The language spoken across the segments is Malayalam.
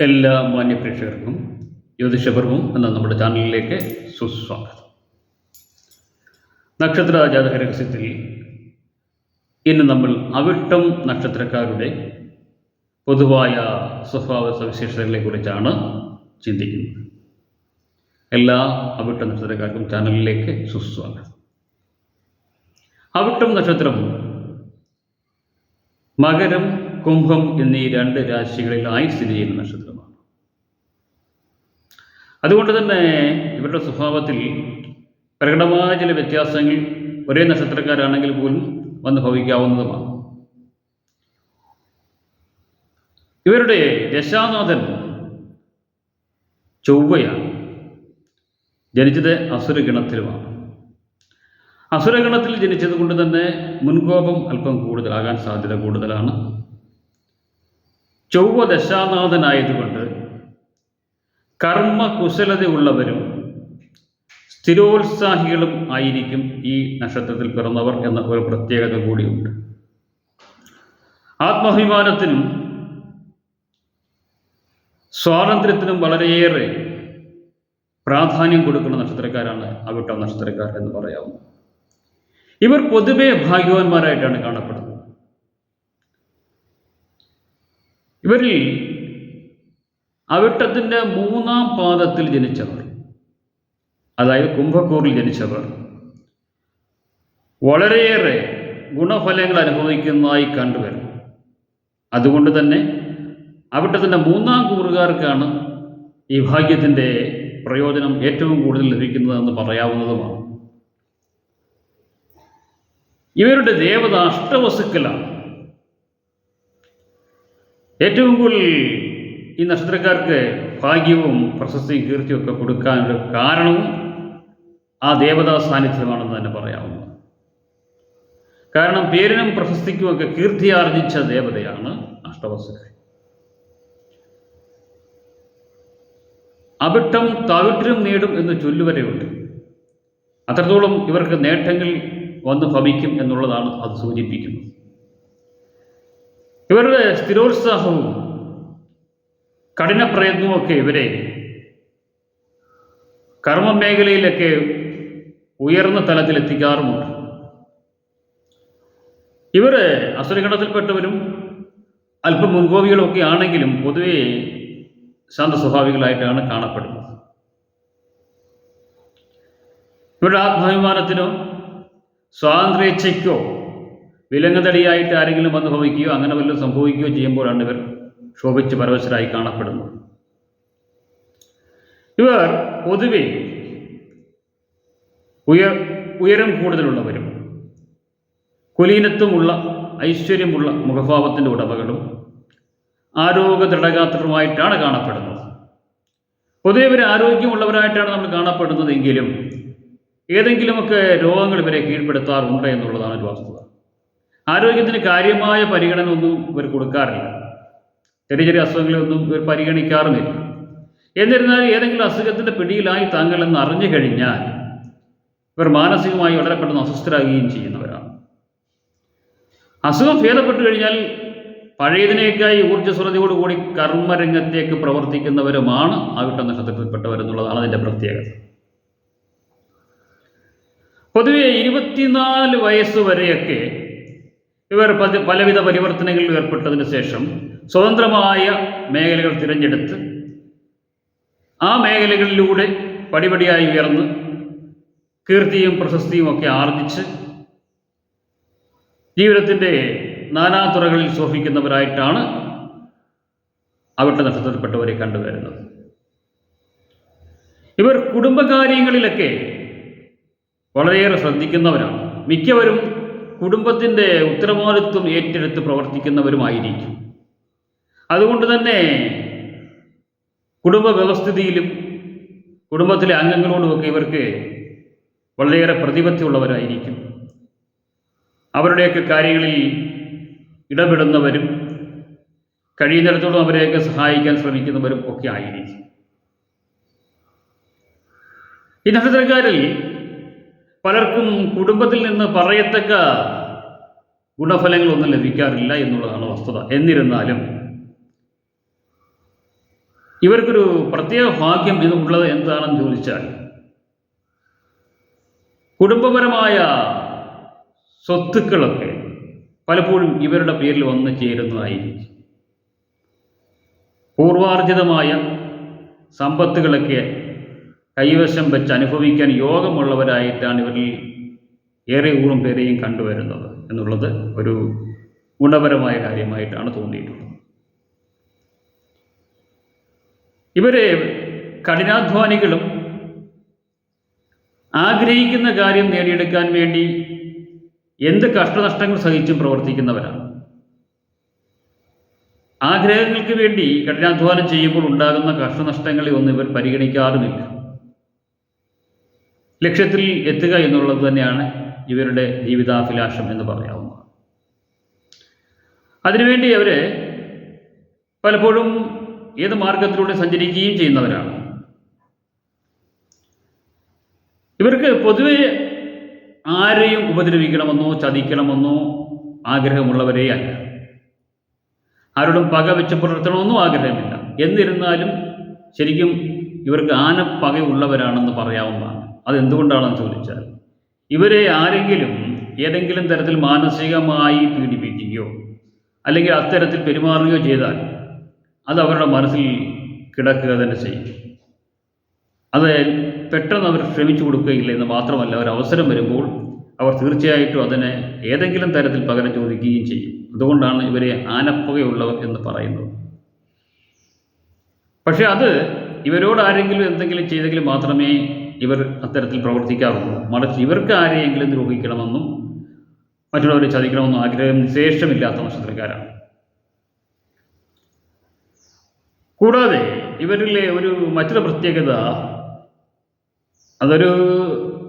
എല്ലാ മാന്യപ്രേക്ഷകർക്കും ജ്യോതിഷപർവം എന്ന നമ്മുടെ ചാനലിലേക്ക് സുസ്വാഗതം. നക്ഷത്ര ജാതക രഹസ്യത്തിൽ ഇന്ന് നമ്മൾ അവിട്ടം നക്ഷത്രക്കാരുടെ പൊതുവായ സ്വഭാവ സവിശേഷതകളെ കുറിച്ചാണ് ചിന്തിക്കുന്നത്. എല്ലാ അവിട്ട നക്ഷത്രക്കാർക്കും ചാനലിലേക്ക് സുസ്വാഗതം. അവിട്ടം നക്ഷത്രം മകരം കുംഭം എന്നീ രണ്ട് രാശികളിലായി സ്ഥിതി ചെയ്യുന്ന നക്ഷത്രമാണ്. അതുകൊണ്ട് തന്നെ ഇവരുടെ സ്വഭാവത്തിൽ പ്രകടമായ ചില വ്യത്യാസങ്ങൾ ഒരേ നക്ഷത്രക്കാരാണെങ്കിൽ പോലും വന്ന് ഭവിക്കാവുന്നതുമാണ്. ഇവരുടെ ദശാനാഥൻ ചൊവ്വയാണ്. ജനിച്ചത് അസുരഗണത്തിലുമാണ്. അസുരഗണത്തിൽ ജനിച്ചത് കൊണ്ട് തന്നെ മുൻകോപം അല്പം കൂടുതലാകാൻ സാധ്യത കൂടുതലാണ്. ചൊവ്വ ദശാനാഥനായതുകൊണ്ട് കർമ്മകുശലതയുള്ളവരും സ്ഥിരോത്സാഹികളും ആയിരിക്കും ഈ നക്ഷത്രത്തിൽ പിറന്നവർ എന്ന ഒരു പ്രത്യേകത കൂടിയുണ്ട്. ആത്മാഭിമാനത്തിനും സ്വാതന്ത്ര്യത്തിനും വളരെയേറെ പ്രാധാന്യം കൊടുക്കുന്ന നക്ഷത്രക്കാരാണ് അവിട്ട നക്ഷത്രക്കാർ എന്ന് പറയാവുന്നത്. ഇവർ പൊതുവെ ഭാഗ്യവാന്മാരായിട്ടാണ് കാണപ്പെടുന്നത്. ഇവരിൽ അവിട്ടത്തിന്റെ മൂന്നാം പാദത്തിൽ ജനിച്ചവർ അതായത് കുംഭക്കൂറിൽ ജനിച്ചവർ. വളരെയേറെ ഗുണഫലങ്ങൾ അനുഭവിക്കുന്നതായി കണ്ടുവരും. അതുകൊണ്ട് തന്നെ അവിട്ടത്തിന്റെ മൂന്നാം കൂറുകാർക്കാണ് ഈ ഭാഗ്യത്തിന്റെ പ്രയോജനം ഏറ്റവും കൂടുതൽ ലഭിക്കുന്നതെന്ന് പറയാവുന്നതുമാണ്. ഇവരുടെ ദേവത അഷ്ടവസുക്കളാണ് ഏറ്റവും കൂടുതൽ ഈ നക്ഷത്രക്കാർക്ക് ഭാഗ്യവും പ്രശസ്തിയും കീർത്തിയും ഒക്കെ കൊടുക്കാനൊരു കാരണവും ആ ദേവതാ സാന്നിധ്യമാണെന്ന് തന്നെ പറയാവുന്നു കാരണം പേരിനും പ്രശസ്തിക്കും ഒക്കെ കീർത്തി ആർജിച്ച ദേവതയാണ് അഷ്ടവസുക്കൾ അവിട്ടം തവിട്ടിലും നേടും എന്ന് ചൊല്ലുവരെയുണ്ട്. അത്രത്തോളം ഇവർക്ക് നേട്ടങ്ങൾ വന്ന് ഭവിക്കും എന്നുള്ളതാണ് അത് സൂചിപ്പിക്കുന്നത്. ഇവരുടെ സ്ഥിരോത്സാഹവും കഠിന പ്രയത്നവുമൊക്കെ ഇവരെ കർമ്മ മേഖലയിലൊക്കെ ഉയർന്ന തലത്തിൽ എത്തിക്കാറുമുണ്ട് ഇവർ അസുരഗണത്തിൽപ്പെട്ടവരും അല്പം മുൻകോപികളൊക്കെ ആണെങ്കിലും പൊതുവെ ശാന്ത സ്വഭാവികളായിട്ടാണ് കാണപ്പെടുന്നത്. ഇവരുടെ ആത്മാഭിമാനത്തിനോ സ്വാതന്ത്ര്യേച്ഛയ്ക്കോ വിലങ്ങതടിയായിട്ട് ആരെങ്കിലും വന്ന് ഭവിക്കുകയോ അങ്ങനെ വല്ലതും സംഭവിക്കുകയോ ചെയ്യുമ്പോഴാണ് ഇവർ ശോഭിച്ച് പരവശരായി കാണപ്പെടുന്നത് ഇവർ പൊതുവെ ഉയർ ഉയരം കൂടുതലുള്ളവരും കുലീനത്വമുള്ള ഐശ്വര്യമുള്ള മുഖഭാവത്തിന്റെ ഉടമകളും ആരോഗ്യ ദൃഢഗാത്രമായിട്ടാണ് കാണപ്പെടുന്നത്. പൊതുവെ ഇവർ ആരോഗ്യമുള്ളവരായിട്ടാണ് നമ്മൾ കാണപ്പെടുന്നതെങ്കിലും ഏതെങ്കിലുമൊക്കെ രോഗങ്ങൾ ഇവരെ കീഴ്പ്പെടുത്താറുണ്ട് എന്നുള്ളതാണ് ഒരു വസ്തുത. ആരോഗ്യത്തിന് കാര്യമായ പരിഗണന ഒന്നും ഇവർ കൊടുക്കാറില്ല. ചെറിയ ചെറിയ അസുഖങ്ങളൊന്നും ഇവർ പരിഗണിക്കാറുമില്ല. എന്നിരുന്നാലും ഏതെങ്കിലും അസുഖത്തിന്റെ പിടിയിലായി താങ്കൾ എന്ന് അറിഞ്ഞു കഴിഞ്ഞാൽ ഇവർ മാനസികമായി വളരെ പെട്ടെന്ന് അസ്വസ്ഥരാകുകയും ചെയ്യുന്നവരാണ്. അസുഖം ഭേദപ്പെട്ടു കഴിഞ്ഞാൽ പഴയതിനേക്കായി ഊർജസ്വലതയോടുകൂടി കർമ്മരംഗത്തേക്ക് പ്രവർത്തിക്കുന്നവരുമാണ് ആവിട്ട നക്ഷത്രത്തിൽപ്പെട്ടവരെന്നുള്ളതാണ് അതിന്റെ പ്രത്യേകത. പൊതുവെ ഇരുപത്തിനാല് വയസ്സ് വരെയൊക്കെ ഇവർ പതി പലവിധ പരിവർത്തനങ്ങളിൽ ഏർപ്പെട്ടതിന് ശേഷം സ്വതന്ത്രമായ മേഖലകൾ തിരഞ്ഞെടുത്ത് ആ മേഖലകളിലൂടെ പടിപടിയായി ഉയർന്ന് കീർത്തിയും പ്രശസ്തിയും ഒക്കെ ആർജിച്ച് ജീവിതത്തിന്റെ നാനാതുറകളിൽ ശോഭിക്കുന്നവരായിട്ടാണ് അവിട്ട നക്ഷത്രത്തിൽപ്പെട്ടവരെ കണ്ടുവരുന്നത്. ഇവർ കുടുംബകാര്യങ്ങളിലൊക്കെ വളരെയേറെ ശ്രദ്ധിക്കുന്നവരാണ്. മിക്കവരും കുടുംബത്തിന്റെ ഉത്തരവാദിത്വം ഏറ്റെടുത്ത് പ്രവർത്തിക്കുന്നവരുമായിരിക്കും. അതുകൊണ്ട് തന്നെ കുടുംബ വ്യവസ്ഥിതിയിലും കുടുംബത്തിലെ അംഗങ്ങളോടുമൊക്കെ ഇവർക്ക് വളരെയേറെ പ്രതിബദ്ധമുള്ളവരായിരിക്കും അവരുടെയൊക്കെ കാര്യങ്ങളിൽ ഇടപെടുന്നവരും കഴിയുന്നിടത്തോളം അവരെയൊക്കെ സഹായിക്കാൻ ശ്രമിക്കുന്നവരും ഒക്കെ ആയിരിക്കും. ഈ നക്ഷത്രക്കാരിൽ പലർക്കും കുടുംബത്തിൽ നിന്ന് പറയത്തക്ക ഗുണഫലങ്ങളൊന്നും ലഭിക്കാറില്ല എന്നുള്ളതാണ് വസ്തുത. എന്നിരുന്നാലും ഇവർക്കൊരു പ്രത്യേക ഭാഗ്യം എന്നുള്ളത് എന്താണെന്ന് ചോദിച്ചാൽ കുടുംബപരമായ സ്വത്തുക്കളൊക്കെ പലപ്പോഴും ഇവരുടെ പേരിൽ വന്നു ചേരുന്നതായിരിക്കും. പൂർവാർജിതമായ സമ്പത്തുകളൊക്കെ കൈവശം വെച്ച് അനുഭവിക്കാൻ യോഗമുള്ളവരായിട്ടാണ് ഇവരിൽ ഏറെ ഊറും പേരെയും കണ്ടുവരുന്നത് എന്നുള്ളത് ഒരു ഗുണപരമായ കാര്യമായിട്ടാണ് തോന്നിയിട്ടുള്ളത്. ഇവരെ കഠിനാധ്വാനികളും ആഗ്രഹിക്കുന്ന കാര്യം നേടിയെടുക്കാൻ വേണ്ടി എന്ത് കഷ്ടനഷ്ടങ്ങൾ സഹിച്ചും പ്രവർത്തിക്കുന്നവരാണ്. ആഗ്രഹങ്ങൾക്ക് വേണ്ടി കഠിനാധ്വാനം ചെയ്യുമ്പോൾ ഉണ്ടാകുന്ന കഷ്ടനഷ്ടങ്ങളെ ഒന്നും ഇവർ പരിഗണിക്കാറുമില്ല. ലക്ഷ്യത്തിൽ എത്തുക എന്നുള്ളത് തന്നെയാണ് ഇവരുടെ ജീവിതാഭിലാഷം എന്ന് പറയാവുന്നത്. അതിനുവേണ്ടി അവർ പലപ്പോഴും ഏത് മാർഗത്തിലൂടെ സഞ്ചരിക്കുകയും ചെയ്യുന്നവരാണ്. ഇവർക്ക് പൊതുവെ ആരെയും ഉപദ്രവിക്കണമെന്നോ ചതിക്കണമെന്നോ ആഗ്രഹമുള്ളവരേ അല്ല. ആരോടും പക വെച്ച് ആഗ്രഹമില്ല. എന്നിരുന്നാലും ശരിക്കും ഇവർക്ക് ആന പകയുള്ളവരാണെന്ന് പറയാവുന്നതാണ്. അതെന്തുകൊണ്ടാണെന്ന് ചോദിച്ചാൽ ഇവരെ ആരെങ്കിലും ഏതെങ്കിലും തരത്തിൽ മാനസികമായി പീഡിപ്പിക്കുകയോ അല്ലെങ്കിൽ അത്തരത്തിൽ പെരുമാറുകയോ ചെയ്താൽ അത് അവരുടെ മനസ്സിൽ കിടക്കുക തന്നെ ചെയ്യും. അത് പെട്ടെന്ന് അവർ ശ്രമിച്ചു കൊടുക്കുകയില്ല എന്ന് മാത്രമല്ല ഒരു അവസരം വരുമ്പോൾ അവർ തീർച്ചയായിട്ടും അതിനെ ഏതെങ്കിലും തരത്തിൽ പകരം ചോദിക്കുകയും ചെയ്യും. അതുകൊണ്ടാണ് ഇവരെ ആനപ്പുകയുള്ളവർ എന്ന് പറയുന്നത്. പക്ഷെ അത് ഇവരോട് ആരെങ്കിലും എന്തെങ്കിലും ചെയ്തെങ്കിൽ മാത്രമേ ഇവർ അത്തരത്തിൽ പ്രവർത്തിക്കാറുള്ളൂ മറിച്ച് ഇവർക്ക് ആരെയെങ്കിലും ദ്രോഹിക്കണമെന്നും മറ്റുള്ളവരെ ചതിക്കണമെന്നും ആഗ്രഹം ശേഷമില്ലാത്ത നക്ഷത്രക്കാരാണ്. കൂടാതെ ഇവരിലെ ഒരു മറ്റൊരു പ്രത്യേകത അതൊരു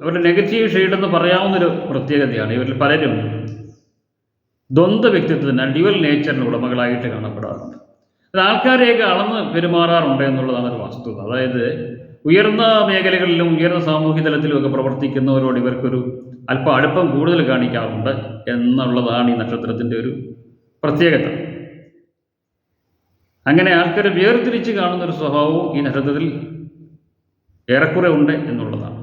അവരുടെ നെഗറ്റീവ് ഷെയ്ഡ് എന്ന് പറയാവുന്നൊരു പ്രത്യേകതയാണ്. ഇവരിൽ പലരും ദ്വന്ദ്വ വ്യക്തിത്വത്തിന് ഡ്യുവൽ നേച്ചറിന് ഉടമകളായിട്ട് കാണപ്പെടാറുണ്ട്. അത് ആൾക്കാരെയൊക്കെ അളന്ന് പെരുമാറാറുണ്ട് എന്നുള്ളതാണ് ഒരു വസ്തുത. അതായത് ഉയർന്ന മേഖലകളിലും ഉയർന്ന സാമൂഹ്യ തലത്തിലും ഒക്കെ പ്രവർത്തിക്കുന്നവരോട് ഇവർക്കൊരു അല്പം അടുപ്പം കൂടുതൽ കാണിക്കാറുണ്ട് എന്നുള്ളതാണ് ഈ നക്ഷത്രത്തിന്റെ ഒരു പ്രത്യേകത. അങ്ങനെ ആൾക്കാരെ വേർതിരിച്ച് കാണുന്ന ഒരു സ്വഭാവവും ഈ നക്ഷത്രത്തിൽ ഏറെക്കുറെ ഉണ്ട് എന്നുള്ളതാണ്.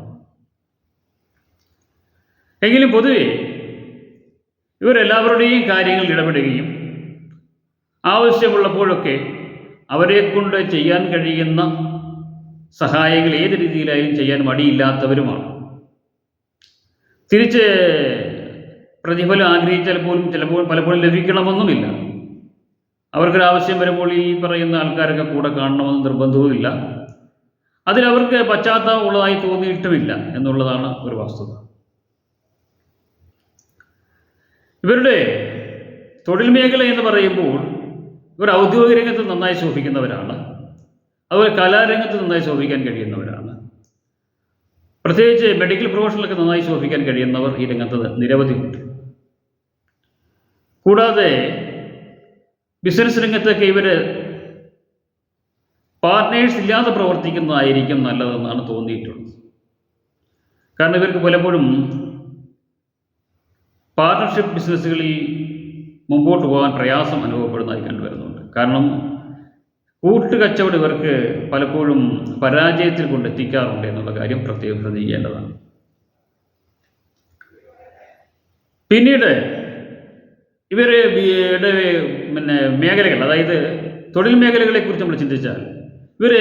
എങ്കിലും പൊതുവെ ഇവരെല്ലാവരുടെയും കാര്യങ്ങളിൽ ഇടപെടുകയും ആവശ്യമുള്ളപ്പോഴൊക്കെ അവരെ കൊണ്ട് ചെയ്യാൻ കഴിയുന്ന സഹായങ്ങൾ ഏത് രീതിയിലായാലും ചെയ്യാൻ മടിയില്ലാത്തവരുമാണ്. തിരിച്ച് പ്രതിഫലം ആഗ്രഹിച്ചാൽ പോലും ചിലപ്പോൾ പലപ്പോഴും ലഭിക്കണമെന്നുമില്ല. അവർക്കൊരാവശ്യം വരുമ്പോൾ ഈ പറയുന്ന ആൾക്കാരൊക്കെ കൂടെ കാണണമെന്ന് നിർബന്ധവുമില്ല. അതിലവർക്ക് പശ്ചാത്തലം ഉള്ളതായി തോന്നിയിട്ടുമില്ല എന്നുള്ളതാണ് ഒരു വസ്തുത. ഇവരുടെ തൊഴിൽ മേഖല എന്ന് പറയുമ്പോൾ ഇവർ ഔദ്യോഗിക രംഗത്ത് നന്നായി ശോഭിക്കുന്നവരാണ്. അതുപോലെ കലാരംഗത്ത് നന്നായി ശോഭിക്കാൻ കഴിയുന്നവരാണ്. പ്രത്യേകിച്ച് മെഡിക്കൽ പ്രൊഫഷനിലൊക്കെ നന്നായി ശോഭിക്കാൻ കഴിയുന്നവർ ഈ രംഗത്ത് നിരവധി ഉണ്ട്. കൂടാതെ ബിസിനസ് രംഗത്തൊക്കെ ഇവർ പാർട്ട്നേഴ്സ് ഇല്ലാതെ പ്രവർത്തിക്കുന്നതായിരിക്കും നല്ലതെന്നാണ് തോന്നിയിട്ടുള്ളത്. കാരണം ഇവർക്ക് പലപ്പോഴും പാർട്ണർഷിപ്പ് ബിസിനസ്സുകളിൽ മുമ്പോട്ട് പോകാൻ പ്രയാസം അനുഭവപ്പെടുന്നതായി കണ്ടുവരുന്നുണ്ട്. കാരണം കൂട്ടുകച്ചവടം ഇവർക്ക് പലപ്പോഴും പരാജയത്തിൽ കൊണ്ടെത്തിക്കാറുണ്ട് എന്നുള്ള കാര്യം പ്രത്യേകം ശ്രദ്ധിക്കേണ്ടതാണ്. പിന്നീട് ഇവരുടെ പിന്നെ മേഖലകൾ അതായത് തൊഴിൽ മേഖലകളെക്കുറിച്ച് നമ്മൾ ചിന്തിച്ചാൽ ഇവർ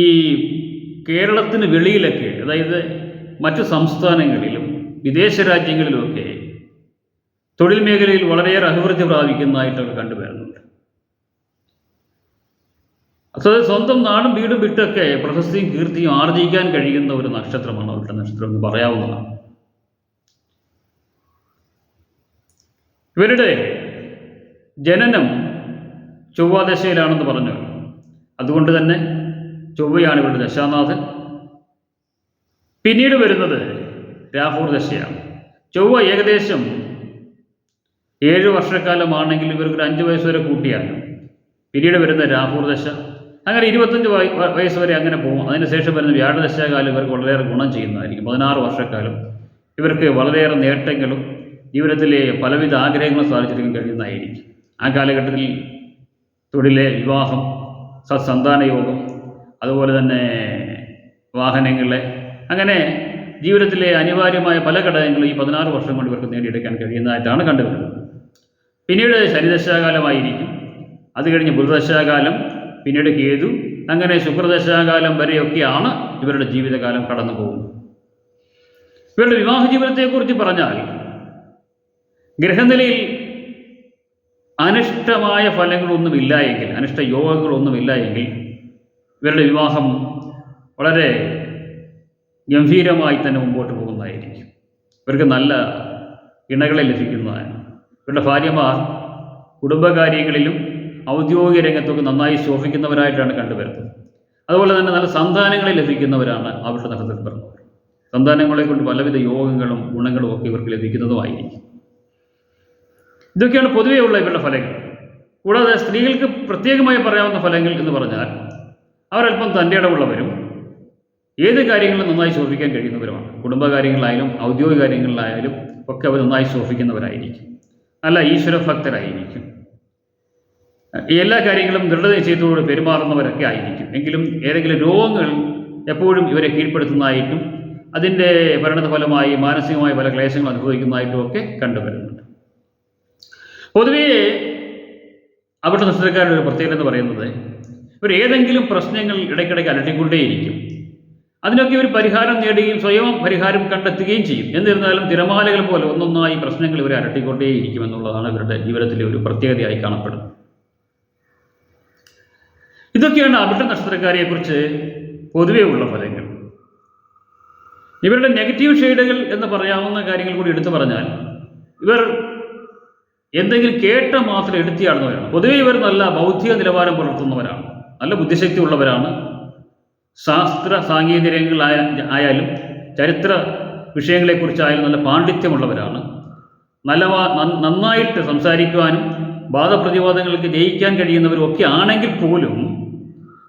ഈ കേരളത്തിന് വെളിയിലൊക്കെ അതായത് മറ്റു സംസ്ഥാനങ്ങളിലും വിദേശ രാജ്യങ്ങളിലുമൊക്കെ തൊഴിൽ മേഖലയിൽ വളരെയേറെ അഭിവൃദ്ധി പ്രാപിക്കുന്നതായിട്ടൊക്കെ കണ്ടുവരുന്നുണ്ട്. അതായത് സ്വന്തം നാടും വീടും വിട്ടൊക്കെ പ്രശസ്തിയും കീർത്തിയും ആർജിക്കാൻ കഴിയുന്ന ഒരു നക്ഷത്രമാണ് അവരുടെ നക്ഷത്രം എന്ന് പറയാവുന്നതാണ്. ഇവരുടെ ജനനം ചൊവ്വാദശയിലാണെന്ന് പറഞ്ഞു. അതുകൊണ്ട് തന്നെ ചൊവ്വയാണ് ഇവരുടെ ദശാനാഥൻ. പിന്നീട് വരുന്നത് രാഹുർ ദശയാണ് ചൊവ്വ ഏകദേശം ഏഴ് വർഷക്കാലമാണെങ്കിൽ ഇവർക്ക് ഒരു അഞ്ച് വയസ്സ് വരെ കൂട്ടിയാണ് പിന്നീട് വരുന്ന രാഹുർ ദശ അങ്ങനെ ഇരുപത്തഞ്ച് വയസ്സ് വരെ അങ്ങനെ പോകും. അതിനുശേഷം വരുന്ന വ്യാഴദശാകാലം ഇവർക്ക് വളരെയേറെ ഗുണം ചെയ്യുന്നതായിരിക്കും. പതിനാറ് വർഷക്കാലം ഇവർക്ക് വളരെയേറെ നേട്ടങ്ങളും ജീവിതത്തിലെ പലവിധ ആഗ്രഹങ്ങളും സാധിച്ചെടുക്കാൻ കഴിയുന്നതായിരിക്കും. ആ കാലഘട്ടത്തിൽ തൊഴിലെ വിവാഹം സത്സന്താന യോഗം അതുപോലെ തന്നെ വാഹനങ്ങളെ അങ്ങനെ ജീവിതത്തിലെ അനിവാര്യമായ പല ഘടകങ്ങളും ഈ പതിനാറ് വർഷം കൊണ്ട് ഇവർക്ക് നേടിയെടുക്കാൻ കഴിയുന്നതായിട്ടാണ് കണ്ടുവരുന്നത്. പിന്നീട് ശനിദശാകാലമായിരിക്കും. അത് കഴിഞ്ഞ് ബുധദശാകാലം പിന്നീട് കേതു അങ്ങനെ ശുക്രദശാകാലം വരെയൊക്കെയാണ് ഇവരുടെ ജീവിതകാലം കടന്നു പോകുന്നത്. ഇവരുടെ വിവാഹ ജീവിതത്തെക്കുറിച്ച് പറഞ്ഞാൽ ഗ്രഹനിലയിൽ അനിഷ്ടമായ ഫലങ്ങളൊന്നുമില്ല എങ്കിൽ അനിഷ്ട യോഗങ്ങളൊന്നുമില്ല എങ്കിൽ ഇവരുടെ വിവാഹം വളരെ ഗംഭീരമായി തന്നെ മുമ്പോട്ട് പോകുന്നതായിരിക്കും. ഇവർക്ക് നല്ല ഇണകളെ ലഭിക്കുന്നതാണ് ഇവരുടെ ഭാര്യമാർ കുടുംബകാര്യങ്ങളിലും ഔദ്യോഗിക രംഗത്തൊക്കെ നന്നായി ശോഭിക്കുന്നവരായിട്ടാണ് കണ്ടുവരുന്നത്. അതുപോലെ തന്നെ നല്ല സന്താനങ്ങളെ ലഭിക്കുന്നവരാണ് അവരുടെ നക്ഷത്രത്തിൽ പറഞ്ഞത് സന്താനങ്ങളെ കൊണ്ട് പലവിധ യോഗങ്ങളും ഗുണങ്ങളും ഒക്കെ ഇവർക്ക് ലഭിക്കുന്നതുമായിരിക്കും. ഇതൊക്കെയാണ് പൊതുവേ ഉള്ള ഇവരുടെ ഫലങ്ങൾ. കൂടാതെ സ്ത്രീകൾക്ക് പ്രത്യേകമായി പറയാവുന്ന ഫലങ്ങൾ എന്ന് പറഞ്ഞാൽ അവരല്പം തന്റെ ഇടവുള്ളവരും ഏത് കാര്യങ്ങളും നന്നായി ശോഭിക്കാൻ കഴിയുന്നവരുമാണ്. കുടുംബകാര്യങ്ങളിലായാലും ഔദ്യോഗിക കാര്യങ്ങളിലായാലും ഒക്കെ അവർ നന്നായി ശോഭിക്കുന്നവരായിരിക്കും. നല്ല ഈശ്വരഭക്തരായിരിക്കും. എല്ലാ കാര്യങ്ങളും ദൃഢനിശ്ചയത്തോട് പെരുമാറുന്നവരൊക്കെ ആയിരിക്കും. എങ്കിലും ഏതെങ്കിലും രോഗങ്ങൾ എപ്പോഴും ഇവരെ കീഴ്പ്പെടുത്തുന്നതായിട്ടും അതിന്റെ പരിണതഫലമായി മാനസികമായ പല ക്ലേശങ്ങൾ അനുഭവിക്കുന്നതായിട്ടും ഒക്കെ കണ്ടുവരുന്നുണ്ട്. പൊതുവേ അവിടുത്തെ നക്ഷത്രക്കാരുടെ ഒരു പ്രത്യേകത എന്ന് പറയുന്നത് ഇവർ ഏതെങ്കിലും പ്രശ്നങ്ങൾ ഇടയ്ക്കിടയ്ക്ക് അലട്ടിക്കൊണ്ടേയിരിക്കും. അതിനൊക്കെ ഒരു പരിഹാരം നേടുകയും സ്വയം പരിഹാരം കണ്ടെത്തുകയും ചെയ്യും. എന്നിരുന്നാലും തിരമാലകൾ പോലെ ഒന്നൊന്നായി പ്രശ്നങ്ങൾ ഇവരെ അരട്ടിക്കൊണ്ടേയിരിക്കും എന്നുള്ളതാണ് ഇവരുടെ ജീവിതത്തിലെ ഒരു പ്രത്യേകതയായി കാണപ്പെടുന്നത്. ഇതൊക്കെയാണ് അവിട്ട നക്ഷത്രക്കാരെക്കുറിച്ച് പൊതുവേ ഉള്ള ഫലങ്ങൾ. ഇവരുടെ നെഗറ്റീവ് ഷെയ്ഡുകൾ എന്ന് പറയാവുന്ന കാര്യങ്ങൾ കൂടി എടുത്തു പറഞ്ഞാൽ ഇവർ എന്തെങ്കിലും കേട്ട മാത്രം എടുത്തിയാടുന്നവരാണ്. പൊതുവെ ഇവർ നല്ല ബൗദ്ധിക നിലവാരം പുലർത്തുന്നവരാണ്. നല്ല ബുദ്ധിശക്തി ഉള്ളവരാണ് ശാസ്ത്ര സാങ്കേതിക രംഗങ്ങളായ ആയാലും ചരിത്ര വിഷയങ്ങളെക്കുറിച്ചായാലും നല്ല പാണ്ഡിത്യമുള്ളവരാണ്. നല്ല നന്നായിട്ട് സംസാരിക്കുവാനും വാദപ്രതിവാദങ്ങൾക്ക് ജയിക്കാൻ കഴിയുന്നവരും ഒക്കെ ആണെങ്കിൽ പോലും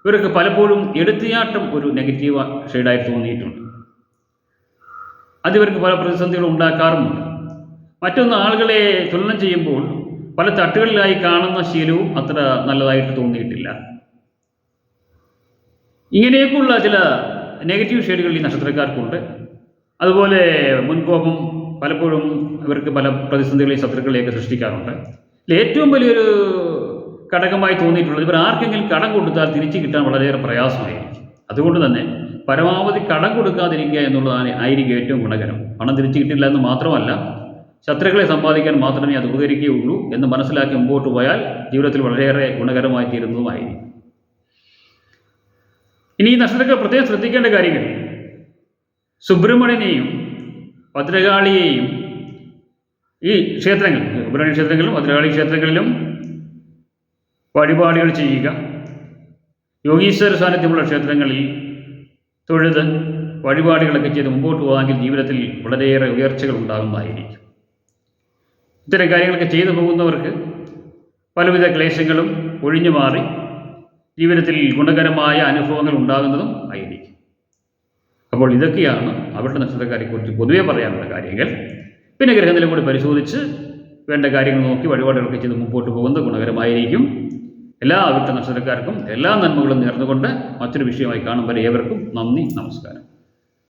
ഇവർക്ക് പലപ്പോഴും എടുത്തുചാട്ടം ഒരു നെഗറ്റീവ് ഷെയ്ഡായി തോന്നിയിട്ടുണ്ട്. അതിവർക്ക് പല പ്രതിസന്ധികളും ഉണ്ടാക്കാറുമുണ്ട്. മറ്റൊന്ന് ആളുകളെ തുലനം ചെയ്യുമ്പോൾ പല തട്ടുകളിലായി കാണുന്ന ശീലവും അത്ര നല്ലതായിട്ട് തോന്നിയിട്ടില്ല. ഇങ്ങനെയൊക്കെയുള്ള ചില നെഗറ്റീവ് ഷെയ്ഡുകൾ ഈ നക്ഷത്രക്കാർക്കുണ്ട്. അതുപോലെ മുൻകോപം പലപ്പോഴും ഇവർക്ക് പല പ്രതിസന്ധികളെയും ശത്രുക്കളെയൊക്കെ സൃഷ്ടിക്കാറുണ്ട്. ഏറ്റവും വലിയൊരു ഘടകമായി തോന്നിയിട്ടുള്ളത് ഇവർ ആർക്കെങ്കിലും കടം കൊടുത്താൽ തിരിച്ചു കിട്ടാൻ വളരെയേറെ പ്രയാസമായിരിക്കും. അതുകൊണ്ട് തന്നെ പരമാവധി കടം കൊടുക്കാതിരിക്കുക എന്നുള്ളതാണ് ആയിരിക്കും ഏറ്റവും ഗുണകരം. പണം തിരിച്ചു കിട്ടില്ല എന്ന് മാത്രമല്ല ശത്രുക്കളെ സമ്പാദിക്കാൻ മാത്രമേ അത് ഉപകരിക്കുകയുള്ളൂ എന്ന് മനസ്സിലാക്കി മുമ്പോട്ട് പോയാൽ ജീവിതത്തിൽ വളരെയേറെ ഗുണകരമായി തീരുന്നതുമായിരിക്കും. ഇനി ഈ നക്ഷത്രത്തിൽ പ്രത്യേകം ശ്രദ്ധിക്കേണ്ട കാര്യങ്ങൾ. സുബ്രഹ്മണ്യനെയും ഭദ്രകാളിയെയും ഈ ക്ഷേത്രങ്ങൾ സുബ്രഹ്മണ്യ ക്ഷേത്രങ്ങളിലും ഭദ്രകാളി ക്ഷേത്രങ്ങളിലും വഴിപാടുകൾ ചെയ്യുക. യോഗീശ്വര സാന്നിധ്യമുള്ള ക്ഷേത്രങ്ങളിൽ തൊഴുത് വഴിപാടുകളൊക്കെ ചെയ്ത് മുമ്പോട്ട് പോകാമെങ്കിൽ ജീവിതത്തിൽ വളരെയേറെ ഉയർച്ചകൾ ഉണ്ടാകുന്നതായിരിക്കും ഇത്തരം കാര്യങ്ങളൊക്കെ ചെയ്തു പോകുന്നവർക്ക് പലവിധ ക്ലേശങ്ങളും ഒഴിഞ്ഞു മാറി ജീവിതത്തിൽ ഗുണകരമായ അനുഭവങ്ങൾ ഉണ്ടാകുന്നതും ആയിരിക്കും. അപ്പോൾ ഇതൊക്കെയാണ് അവരുടെ നക്ഷത്രക്കാരെക്കുറിച്ച് പൊതുവേ പറയാനുള്ള കാര്യങ്ങൾ. പിന്നെ ഗ്രഹനില കൂടി പരിശോധിച്ച് വേണ്ട കാര്യങ്ങൾ നോക്കി വഴിപാടുകളൊക്കെ ചെയ്ത് മുമ്പോട്ട് പോകുന്നത് ഗുണകരമായിരിക്കും. എല്ലാ അവിട്ട നക്ഷത്രക്കാർക്കും എല്ലാ നന്മകളും നേർന്നുകൊണ്ട് മറ്റൊരു വിഷയമായി കാണും ഏവർക്കും നന്ദി നമസ്കാരം.